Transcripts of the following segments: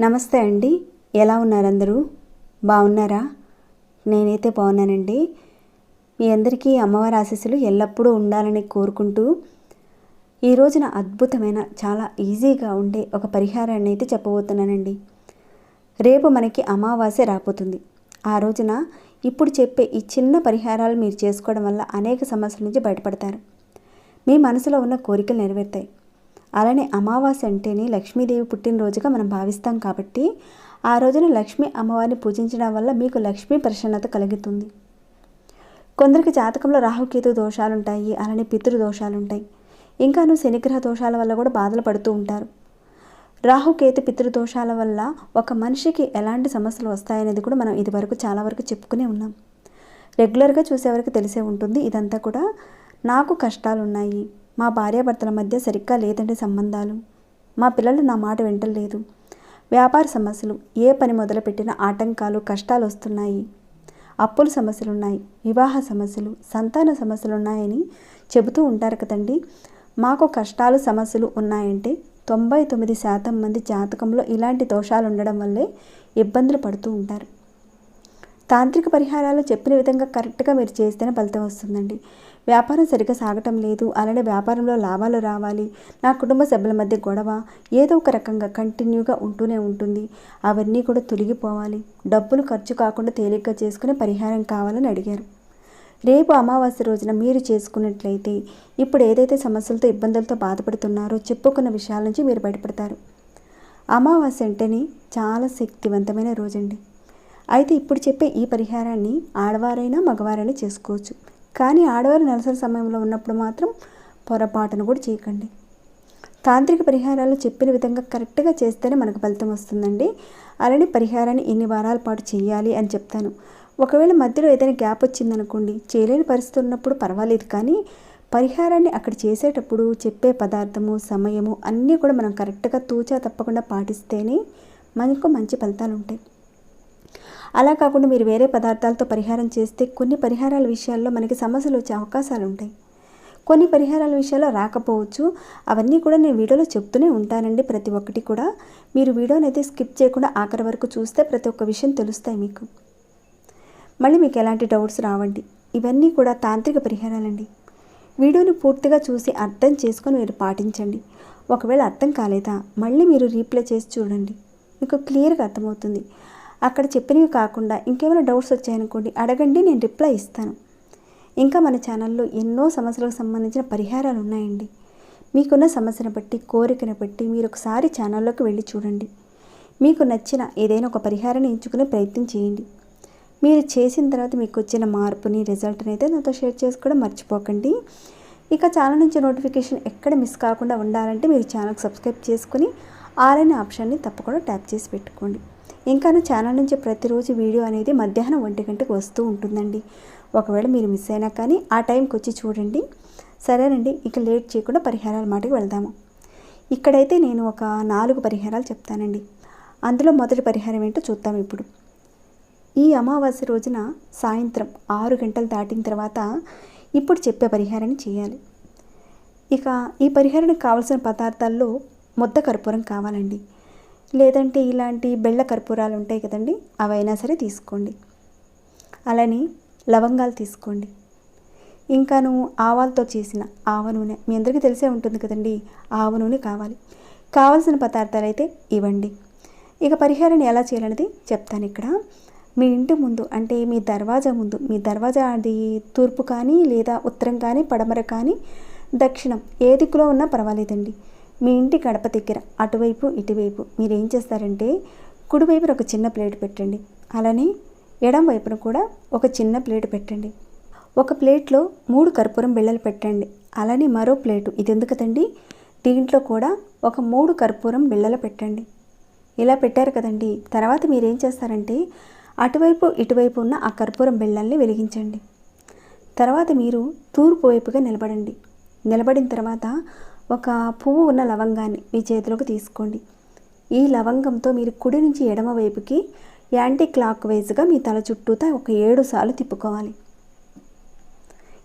నమస్తే అండి. ఎలా ఉన్నారందరూ బాగున్నారా? నేనైతే బాగున్నానండి. మీ అందరికీ అమ్మవారి ఆశీస్సులు ఎల్లప్పుడూ ఉండాలని కోరుకుంటూ ఈ రోజున అద్భుతమైన చాలా ఈజీగా ఉండే ఒక పరిహారాన్ని అయితే చెప్పబోతున్నానండి. రేపు మనకి అమావాస్య రాబోతుంది. ఆ రోజున ఇప్పుడు చెప్పే ఈ చిన్న పరిహారాలు మీరు చేసుకోవడం వల్ల అనేక సమస్యల నుంచి బయటపడతారు. మీ మనసులో ఉన్న కోరికలు నెరవేరుతాయి. అలానే అమావాస్య అంటేనే లక్ష్మీదేవి పుట్టినరోజుగా మనం భావిస్తాం కాబట్టి ఆ రోజున లక్ష్మీ అమ్మవారిని పూజించడం వల్ల మీకు లక్ష్మీ ప్రసన్నత కలుగుతుంది. కొందరికి జాతకంలో రాహుకేతు దోషాలుంటాయి. అలానే పితృ దోషాలుంటాయి. ఇంకాను శనిగ్రహ దోషాల వల్ల కూడా బాధలు పడుతూ ఉంటారు. రాహుకేతు పితృదోషాల వల్ల ఒక మనిషికి ఎలాంటి సమస్యలు వస్తాయనేది కూడా మనం ఇదివరకు చాలా వరకు చెప్పుకునే ఉన్నాం. రెగ్యులర్గా చూసేవరకు తెలిసే ఉంటుంది. ఇదంతా కూడా నాకు కష్టాలు ఉన్నాయి మా భార్యాభర్తల మధ్య సరిగ్గా లేదంటే సంబంధాలు. మా పిల్లలు నా మాట వింటలేదు. వ్యాపార సమస్యలు ఏ పని మొదలుపెట్టినా ఆటంకాలు కష్టాలు వస్తున్నాయి. అప్పుల సమస్యలు ఉన్నాయి వివాహ సమస్యలు సంతాన సమస్యలు ఉన్నాయని చెబుతూ ఉంటారు కదండి. మాకు కష్టాలు సమస్యలు ఉన్నాయంటే తొంభై తొమ్మిది శాతం మంది జాతకంలో ఇలాంటి దోషాలు ఉండడం వల్లే ఇబ్బందులు పడుతూ ఉంటారు. తాంత్రిక పరిహారాలు చెప్పిన విధంగా కరెక్ట్గా మీరు చేస్తేనే ఫలితం వస్తుందండి. వ్యాపారం సరిగ్గా సాగటం లేదు అలానే వ్యాపారంలో లాభాలు రావాలి నా కుటుంబ సభ్యుల మధ్య గొడవ ఏదో ఒక రకంగా కంటిన్యూగా ఉంటూనే ఉంటుంది. అవన్నీ కూడా తొలగిపోవాలి. డబ్బులు ఖర్చు కాకుండా తేలిగ్గా చేసుకునే పరిహారం కావాలని అడిగారు. రేపు అమావాస్య రోజున మీరు చేసుకున్నట్లయితే ఇప్పుడు ఏదైతే సమస్యలతో ఇబ్బందులతో బాధపడుతున్నారో చెప్పుకున్న విషయాల నుంచి మీరు బయటపడతారు. అమావాస్య అంటేనే చాలా శక్తివంతమైన రోజండి. అయితే ఇప్పుడు చెప్పే ఈ పరిహారాన్ని ఆడవారైనా మగవారైనా చేసుకోవచ్చు. కానీ ఆడవారు నెలసరి సమయంలో ఉన్నప్పుడు మాత్రం పొరపాటును కూడా చేయకండి. తాంత్రిక పరిహారాలు చెప్పిన విధంగా కరెక్ట్గా చేస్తేనే మనకు ఫలితం వస్తుందండి. అలానే పరిహారాన్ని ఎన్ని వారాల పాటు చేయాలి అని చెప్తాను. ఒకవేళ మధ్యలో ఏదైనా గ్యాప్ వచ్చిందనుకోండి చేయలేని పరిస్థితి ఉన్నప్పుడు పర్వాలేదు కానీ పరిహారాన్ని అక్కడ చేసేటప్పుడు చెప్పే పదార్థము సమయము అన్నీ కూడా మనం కరెక్ట్గా తూచా తప్పకుండా పాటిస్తేనే మనకు మంచి ఫలితాలు ఉంటాయి. అలా కాకుండా మీరు వేరే పదార్థాలతో పరిహారం చేస్తే కొన్ని పరిహారాల విషయాల్లో మనకి సమస్యలు వచ్చే అవకాశాలు ఉంటాయి. కొన్ని పరిహారాల విషయాల్లో రాకపోవచ్చు. అవన్నీ కూడా నేను వీడియోలో చెప్తూనే ఉంటానండి ప్రతి ఒక్కటి కూడా. మీరు వీడియోని అయితే స్కిప్ చేయకుండా ఆఖరి వరకు చూస్తే ప్రతి ఒక్క విషయం తెలుస్తాయి మీకు. మళ్ళీ మీకు ఎలాంటి డౌట్స్ రావండి. ఇవన్నీ కూడా తాంత్రిక పరిహారాలండి. వీడియోని పూర్తిగా చూసి అర్థం చేసుకొని మీరు పాటించండి. ఒకవేళ అర్థం కాలేదా మళ్ళీ మీరు రీప్లే చేసి చూడండి. మీకు క్లియర్గా అర్థమవుతుంది. అక్కడ చెప్పినవి కాకుండా ఇంకేమైనా డౌట్స్ వచ్చాయనుకోండి అడగండి నేను రిప్లై ఇస్తాను. ఇంకా మన ఛానల్లో ఎన్నో సమస్యలకు సంబంధించిన పరిహారాలు ఉన్నాయండి. మీకున్న సమస్యను బట్టి కోరికను బట్టి మీరు ఒకసారి ఛానల్లోకి వెళ్ళి చూడండి. మీకు నచ్చిన ఏదైనా ఒక పరిహారాన్ని ఎంచుకునే ప్రయత్నం చేయండి. మీరు చేసిన తర్వాత మీకు వచ్చిన మార్పుని రిజల్ట్ని అయితే నాతో షేర్ చేసుకోవడం మర్చిపోకండి. ఇక ఛానల్ నుంచి నోటిఫికేషన్ ఎక్కడ మిస్ కాకుండా ఉండాలంటే మీరు ఛానల్కి సబ్స్క్రైబ్ చేసుకుని ఆర్ఎన్ ఆప్షన్ని తప్పకుండా ట్యాప్ చేసి పెట్టుకోండి. ఇంకా నా ఛానల్ నుంచి ప్రతిరోజు వీడియో అనేది మధ్యాహ్నం ఒంటి గంటకు వస్తూ ఉంటుందండి. ఒకవేళ మీరు మిస్ అయినా కానీ ఆ టైంకి వచ్చి చూడండి. సరేనండి ఇక లేట్ చేయకుండా పరిహారాల మాటకి వెళ్దాము. ఇక్కడైతే నేను ఒక నాలుగు పరిహారాలు చెప్తానండి. అందులో మొదటి పరిహారం ఏంటో చూద్దాం ఇప్పుడు. ఈ అమావాస్య రోజున సాయంత్రం ఆరు గంటలు దాటిన తర్వాత ఇప్పుడు చెప్పే పరిహారాన్ని చేయాలి. ఇక ఈ పరిహారానికి కావాల్సిన పదార్థాల్లో ముద్ద కర్పూరం కావాలండి. లేదంటే ఇలాంటి బెళ్ళ కర్పూరాలు ఉంటాయి కదండి అవైనా సరే తీసుకోండి. అలానే లవంగాలు తీసుకోండి. ఇంకాను ఆవాలతో చేసిన ఆవ నూనె మీ అందరికీ తెలిసే ఉంటుంది కదండి ఆవ నూనె కావాలి. కావాల్సిన పదార్థాలు అయితే ఇవ్వండి. ఇక పరిహారాన్ని ఎలా చేయాలనేది చెప్తాను ఇక్కడ. మీ ఇంటి ముందు అంటే మీ దర్వాజా ముందు మీ దర్వాజా అది తూర్పు కానీ లేదా ఉత్తరం కానీ పడమర కానీ దక్షిణం ఏ దిక్కులో ఉన్నా పర్వాలేదండి. మీ ఇంటి గడప దగ్గర అటువైపు ఇటువైపు మీరు ఏం చేస్తారంటే కుడివైపున ఒక చిన్న ప్లేట్ పెట్టండి. అలానే ఎడం వైపున కూడా ఒక చిన్న ప్లేట్ పెట్టండి. ఒక ప్లేట్లో మూడు కర్పూరం బిళ్ళలు పెట్టండి. అలానే మరో ప్లేటు ఇది ఎందుకదండి? దీంట్లో కూడా ఒక మూడు కర్పూరం బిళ్ళలు పెట్టండి. ఇలా పెట్టారు కదండి. తర్వాత మీరు ఏం చేస్తారంటే అటువైపు ఇటువైపు ఉన్న ఆ కర్పూరం బిళ్ళల్ని వెలిగించండి. తర్వాత మీరు తూర్పు వైపుగా నిలబడండి. నిలబడిన తర్వాత ఒక పువ్వు ఉన్న లవంగాన్ని మీ చేతిలోకి తీసుకోండి. ఈ లవంగంతో మీరు కుడి నుంచి ఎడమ వైపుకి యాంటీ క్లాక్ వైజ్గా మీ తల చుట్టూతా ఒక ఏడు సార్లు తిప్పుకోవాలి.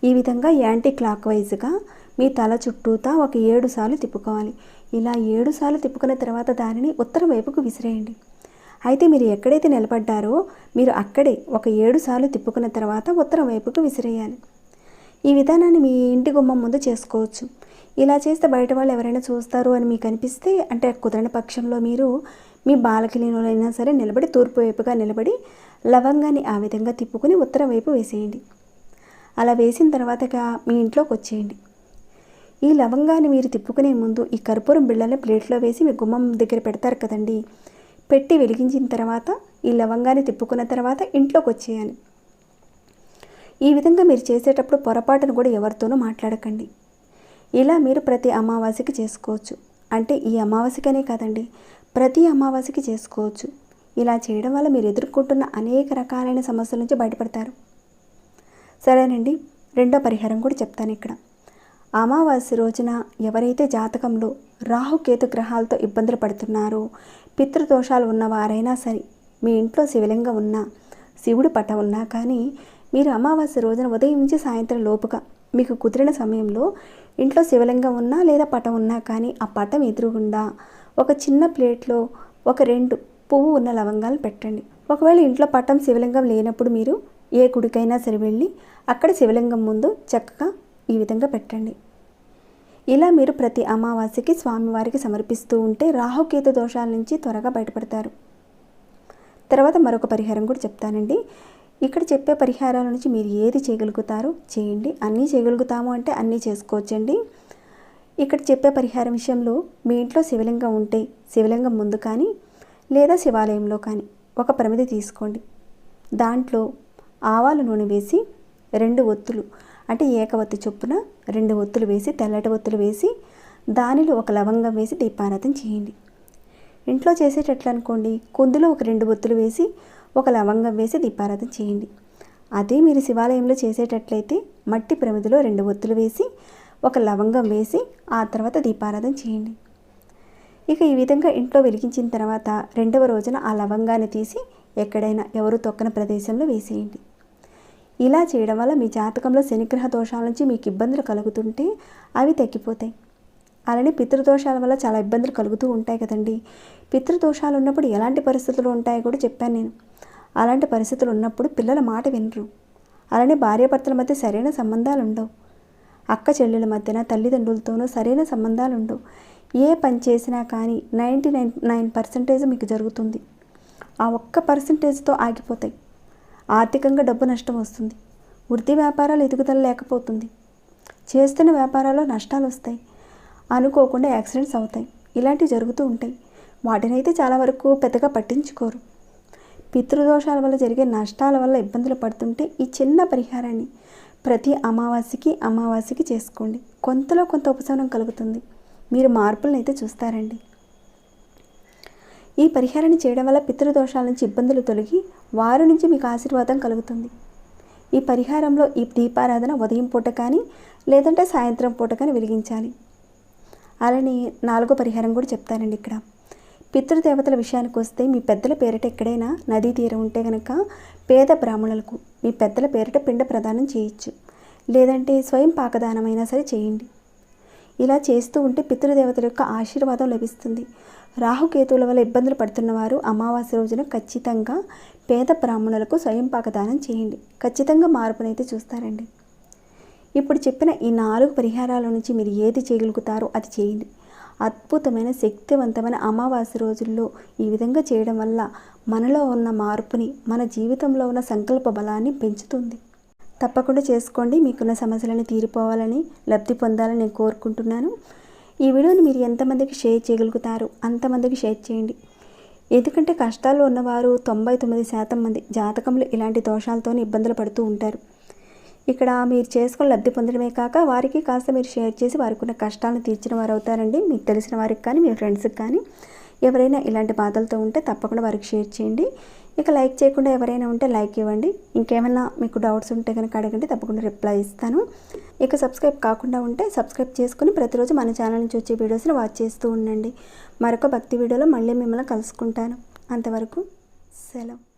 ఈ విధంగా యాంటీ క్లాక్ వైజ్గా మీ తల చుట్టూతా ఒక ఏడు సార్లు తిప్పుకోవాలి. ఇలా ఏడు సార్లు తిప్పుకున్న తర్వాత దానిని ఉత్తరం వైపుకు విసిరేయండి. అయితే మీరు ఎక్కడైతే నిలబడ్డారో మీరు అక్కడే ఒక ఏడు సార్లు తిప్పుకున్న తర్వాత ఉత్తరం వైపుకు విసిరేయాలి. ఈ విధానాన్ని మీ ఇంటి గుమ్మం ముందు చేసుకోవచ్చు. ఇలా చేస్తే బయట వాళ్ళు ఎవరైనా చూస్తారు అని మీకు అనిపిస్తే అంటే కుదరని పక్షంలో మీరు మీ బాలకిలీలో అయినా సరే నిలబడి తూర్పు వైపుగా నిలబడి లవంగాన్ని ఆ విధంగా తిప్పుకుని ఉత్తరం వైపు వేసేయండి. అలా వేసిన తర్వాత మీ ఇంట్లోకి వచ్చేయండి. ఈ లవంగాన్ని మీరు తిప్పుకునే ముందు ఈ కర్పూరం బిళ్ళని ప్లేట్లో వేసి మీ గుమ్మం దగ్గర పెడతారు కదండీ పెట్టి వెలిగించిన తర్వాత ఈ లవంగాన్ని తిప్పుకున్న తర్వాత ఇంట్లోకి వచ్చేయాలి ఈ విధంగా మీరు చేసేటప్పుడు పొరపాటును కూడా ఎవరితోనూ మాట్లాడకండి. ఇలా మీరు ప్రతి అమావాస్యకి చేసుకోవచ్చు. అంటే ఈ అమావాస్యకనే కాదండి ప్రతి అమావాస్యకి చేసుకోవచ్చు. ఇలా చేయడం వల్ల మీరు ఎదుర్కొంటున్న అనేక రకాలైన సమస్యల నుంచి బయటపడతారు. సరేనండి రెండో పరిహారం కూడా చెప్తాను ఇక్కడ. అమావాస్య రోజున ఎవరైతే జాతకంలో రాహుకేతు గ్రహాలతో ఇబ్బందులు పడుతున్నారో పితృదోషాలు ఉన్నవారైనా సరే మీ ఇంట్లో శివలింగం ఉన్నా శివుడి పటం ఉన్నా కానీ మీరు అమావాస్య రోజున ఉదయం నుంచి సాయంత్రం లోపుగా మీకు కుదిరిన సమయంలో ఇంట్లో శివలింగం ఉన్నా లేదా పటం ఉన్నా కానీ ఆ పటం ఎదురుగుండా ఒక చిన్న ప్లేట్లో ఒక రెండు పువ్వు ఉన్న లవంగాలు పెట్టండి. ఒకవేళ ఇంట్లో పటం శివలింగం లేనప్పుడు మీరు ఏ గుడికైనా సరే వెళ్ళి అక్కడ శివలింగం ముందు చక్కగా ఈ విధంగా పెట్టండి. ఇలా మీరు ప్రతి అమావాస్యకి స్వామివారికి సమర్పిస్తూ ఉంటే రాహుకేతు దోషాల నుంచి త్వరగా బయటపడతారు. తర్వాత మరొక పరిహారం కూడా చెప్తానండి. ఇక్కడ చెప్పే పరిహారాల నుంచి మీరు ఏది చేయగలుగుతారో చేయండి. అన్నీ చేయగలుగుతాము అంటే అన్నీ చేసుకోవచ్చండి. ఇక్కడ చెప్పే పరిహారం విషయంలో మీ ఇంట్లో శివలింగం ఉంటే శివలింగం ముందు కానీ లేదా శివాలయంలో కానీ ఒక ప్రమిది తీసుకోండి. దాంట్లో ఆవాల నూనె వేసి రెండు ఒత్తులు అంటే ఏకవత్తి చొప్పున రెండు ఒత్తులు వేసి తెల్లటి ఒత్తులు వేసి దానిలో ఒక లవంగం వేసి దీపారాధన చేయండి. ఇంట్లో చేసేటట్లు అనుకోండి కుందులో ఒక రెండు ఒత్తులు వేసి ఒక లవంగం వేసి దీపారాధన చేయండి. అదే మీరు శివాలయంలో చేసేటట్లయితే మట్టి ప్రమిదిలో రెండు ఒత్తులు వేసి ఒక లవంగం వేసి ఆ తర్వాత దీపారాధన చేయండి. ఇక ఈ విధంగా ఇంట్లో వెలిగించిన తర్వాత రెండవ రోజున ఆ లవంగాన్ని తీసి ఎక్కడైనా ఎవరు తొక్కని ప్రదేశంలో వేసేయండి. ఇలా చేయడం వల్ల మీ జాతకంలో శనిగ్రహ దోషాల నుంచి మీకు ఇబ్బందులు కలుగుతుంటే అవి తగ్గిపోతాయి. అలానే పితృదోషాల వల్ల చాలా ఇబ్బందులు కలుగుతూ ఉంటాయి కదండి. పితృదోషాలు ఉన్నప్పుడు ఎలాంటి పరిస్థితులు ఉంటాయో కూడా చెప్పాను నేను. అలాంటి పరిస్థితులు ఉన్నప్పుడు పిల్లల మాట వినరు. అలానే భార్యాభర్తల మధ్య సరైన సంబంధాలు ఉండవు. అక్క చెల్లెల మధ్యన తల్లిదండ్రులతోనూ సరైన సంబంధాలు ఉండవు. ఏ పని చేసినా కానీ నైంటీ నైన్ నైన్ పర్సెంటేజ్ మీకు జరుగుతుంది. ఆ ఒక్క పర్సెంటేజ్తో ఆగిపోతాయి. ఆర్థికంగా డబ్బు నష్టం వస్తుంది. వృత్తి వ్యాపారాలు ఎదుగుదల లేకపోతుంది. చేస్తున్న వ్యాపారాల్లో నష్టాలు వస్తాయి. అనుకోకుండా యాక్సిడెంట్స్ అవుతాయి. ఇలాంటివి జరుగుతూ ఉంటాయి. వాటినైతే చాలా వరకు పెద్దగా పట్టించుకోరు. పితృదోషాల వల్ల జరిగే నష్టాల వల్ల ఇబ్బందులు పడుతుంటే ఈ చిన్న పరిహారాన్ని ప్రతి అమావాస్యకి అమావాస్యకి చేసుకోండి. కొంతలో కొంత ఉపశమనం కలుగుతుంది. మీరు మార్పులను అయితే చూస్తారండి. ఈ పరిహారాన్ని చేయడం వల్ల పితృదోషాల నుంచి ఇబ్బందులు తొలగి వారి నుంచి మీకు ఆశీర్వాదం కలుగుతుంది. ఈ పరిహారంలో ఈ దీపారాధన ఉదయం పూట కానీ లేదంటే సాయంత్రం పూట కానీ వెలిగించాలి. అలానే నాలుగో పరిహారం కూడా చెప్తానండి ఇక్కడ. పితృదేవతల విషయానికి వస్తే మీ పెద్దల పేరిట ఎక్కడైనా నదీ తీరం ఉంటే కనుక పేద బ్రాహ్మణులకు మీ పెద్దల పేరిట పిండ ప్రదానం చేయొచ్చు. లేదంటే స్వయం పాకదానమైనా సరే చేయండి. ఇలా చేస్తూ ఉంటే పితృదేవతల యొక్క ఆశీర్వాదం లభిస్తుంది. రాహుకేతువుల వల్ల ఇబ్బందులు పడుతున్న వారు అమావాస్య రోజున ఖచ్చితంగా పేద బ్రాహ్మణులకు స్వయం పాకదానం చేయండి. ఖచ్చితంగా మార్పునైతే చూస్తారండి. ఇప్పుడు చెప్పిన ఈ నాలుగు పరిహారాల నుంచి మీరు ఏది చేయగలుగుతారో అది చేయండి. అద్భుతమైన శక్తివంతమైన అమావాస్య రోజుల్లో ఈ విధంగా చేయడం వల్ల మనలో ఉన్న మార్పుని మన జీవితంలో ఉన్న సంకల్ప బలాన్ని పెంచుతుంది. తప్పకుండా చేసుకోండి. మీకున్న సమస్యలను తీరిపోవాలని లబ్ధి పొందాలని నేను కోరుకుంటున్నాను. ఈ వీడియోని మీరు ఎంతమందికి షేర్ చేయగలుగుతారు? అంతమందికి షేర్ చేయండి. ఎందుకంటే కష్టాల్లో ఉన్నవారు తొంభై తొమ్మిది శాతం మంది జాతకంలో ఇలాంటి దోషాలతోనే ఇబ్బందులు పడుతూ ఉంటారు. ఇక్కడ మీరు చేసుకుని లబ్ధి పొందడమే కాక వారికి కాస్త మీరు షేర్ చేసి వారికి ఉన్న కష్టాలను తీర్చిన వారు అవుతారండి మీకు తెలిసిన వారికి కానీ మీ ఫ్రెండ్స్కి కానీ ఎవరైనా ఇలాంటి బాధలతో ఉంటే తప్పకుండా వారికి షేర్ చేయండి. ఇక లైక్ చేయకుండా ఎవరైనా ఉంటే లైక్ ఇవ్వండి. ఇంకేమైనా మీకు డౌట్స్ ఉంటే కనుక అడగండి. తప్పకుండా రిప్లై ఇస్తాను. ఇక సబ్స్క్రైబ్ కాకుండా ఉంటే సబ్స్క్రైబ్ చేసుకుని ప్రతిరోజు మన ఛానల్ నుంచి వచ్చే వీడియోస్ని వాచ్ చేస్తూ ఉండండి. మరొక భక్తి వీడియోలో మళ్ళీ మిమ్మల్ని కలుసుకుంటాను. అంతవరకు సెలవు.